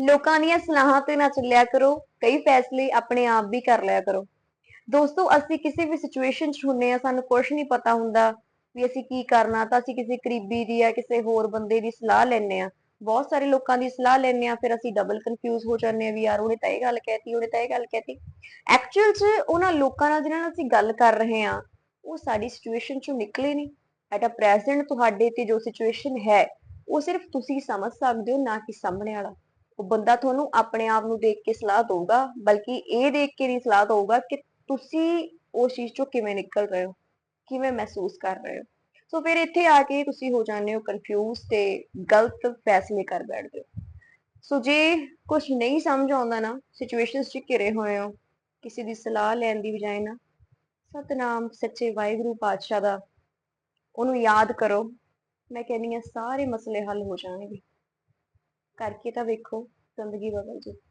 ਲੋਕਾਂ ਦੀਆਂ ਸਲਾਹਾਂ ਤੇ ਨਾ ਚੱਲਿਆ ਕਰੋ, ਕਈ ਫੈਸਲੇ ਆਪਣੇ ਆਪ ਵੀ ਕਰ ਲਿਆ ਕਰੋ। ਦੋਸਤੋ, ਅਸੀਂ ਕਿਸੇ ਵੀ ਸਿਚੁਏਸ਼ਨ 'ਚ ਹੁੰਨੇ ਆ ਸਾਨੂੰ ਕੁਝ ਨਹੀਂ ਪਤਾ ਹੁੰਦਾ ਵੀ ਅਸੀਂ ਕੀ ਕਰਨਾ, ਤਾਂ ਅਸੀਂ ਕਿਸੇ ਕਰੀਬੀ ਦੀ ਜਾਂ ਕਿਸੇ ਹੋਰ ਬੰਦੇ ਦੀ ਸਲਾਹ ਲੈਂਦੇ ਆ ਬਹੁਤ ਸਾਰੇ ਲੋਕਾਂ ਦੀ ਸਲਾਹ ਲੈਂਦੇ ਆ ਫਿਰ ਅਸੀਂ ਡਬਲ ਕਨਫਿਊਜ਼ ਹੋ ਜਾਂਦੇ ਆ ਵੀ ਯਾਰ ਉਹਨੇ ਤਾਂ ਇਹ ਗੱਲ ਕਹਿਤੀ, ਉਹਨੇ ਤਾਂ ਇਹ ਗੱਲ ਕਹਿਤੀ। ਐਕਚੁਅਲ 'ਚ ਉਹਨਾਂ ਲੋਕਾਂ ਨਾਲ ਜਿਹਨਾਂ ਨਾਲ ਅਸੀਂ ਗੱਲ ਕਰ ਰਹੇ ਆ ਉਹ ਸਾਡੀ ਸਿਚੁਏਸ਼ਨ 'ਚੋਂ ਨਿਕਲੇ ਨਹੀਂ। ਐਟ ਅ ਪ੍ਰੈਜ਼ੈਂਟ ਤੁਹਾਡੇ ਤੇ ਜੋ ਸਿਚੁਏਸ਼ਨ ਹੈ, ਉਹ ਸਿਰਫ ਤੁਸੀਂ ਸਮਝ ਸਕਦੇ ਹੋ, ਨਾ ਕਿ ਸਾਹਮਣੇ ਵਾਲਾ। ਉਹ ਬੰਦਾ ਤੁਹਾਨੂੰ ਆਪਣੇ ਆਪ ਨੂੰ ਦੇਖ ਕੇ ਸਲਾਹ ਦਊਗਾ, ਬਲਕਿ ਇਹ ਦੇਖ ਕੇ ਨਹੀਂ ਸਲਾਹ ਦਊਗਾ ਕਿ ਤੁਸੀਂ ਉਸ ਚੀਜ਼ ਚੋਂ ਕਿਵੇਂ ਨਿਕਲ ਰਹੇ ਹੋ, ਕਿਵੇਂ ਮਹਿਸੂਸ ਕਰ ਰਹੇ ਹੋ। ਸੋ ਫਿਰ ਇੱਥੇ ਆ ਕੇ ਤੁਸੀਂ ਹੋ ਜਾਂਦੇ ਹੋ ਕਨਫਿਊਜ਼ ਤੇ ਗਲਤ ਫੈਸਲੇ ਕਰ ਬੈਠਦੇ ਹੋ। ਸੋ ਜੇ ਕੁਝ ਨਹੀਂ ਸਮਝ ਆਉਂਦਾ ਨਾ ਸਿਚੁਏਸ਼ਨਸ 'ਚ ਘਿਰੇ ਹੋਏ ਹੋ, ਕਿਸੇ ਦੀ ਸਲਾਹ ਲੈਣ ਦੀ ਬਜਾਏ ਨਾ, ਸਤਨਾਮ ਸੱਚੇ ਵਾਹਿਗੁਰੂ ਪਾਤਸ਼ਾਹ ਦਾ, ਉਹਨੂੰ ਯਾਦ ਕਰੋ, ਮੈਂ ਕਹਿੰਦੀ ਆ ਸਾਰੇ ਮਸਲੇ ਹੱਲ ਹੋ ਜਾਣਗੇ। ਕਰਕੇ ਤਾਂ ਵੇਖੋ from the giveaway.